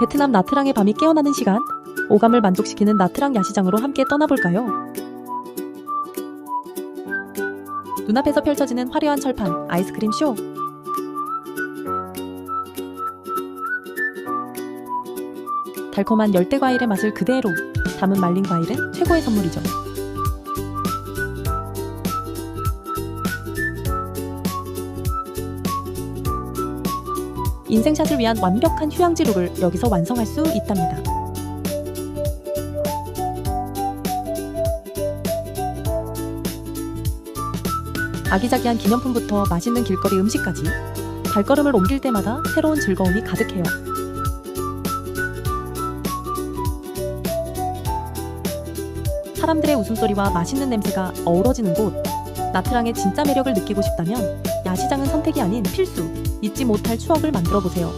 베트남 나트랑의 밤이 깨어나는 시간 오감을 만족시키는 나트랑 야시장으로 함께 떠나볼까요? 눈앞에서 펼쳐지는 화려한 철판 아이스크림 쇼 달콤한 열대 과일의 맛을 그대로 담은 말린 과일은 최고의 선물이죠. 인생샷을 위한 완벽한 휴양지 룩을 여기서 완성할 수 있답니다. 아기자기한 기념품부터 맛있는 길거리 음식까지 발걸음을 옮길 때마다 새로운 즐거움이 가득해요. 사람들의 웃음소리와 맛있는 냄새가 어우러지는 곳. 나트랑의 진짜 매력을 느끼고 싶다면 야시장은 선택이 아닌 필수. 잊지 못할 추억을 만들어 보세요.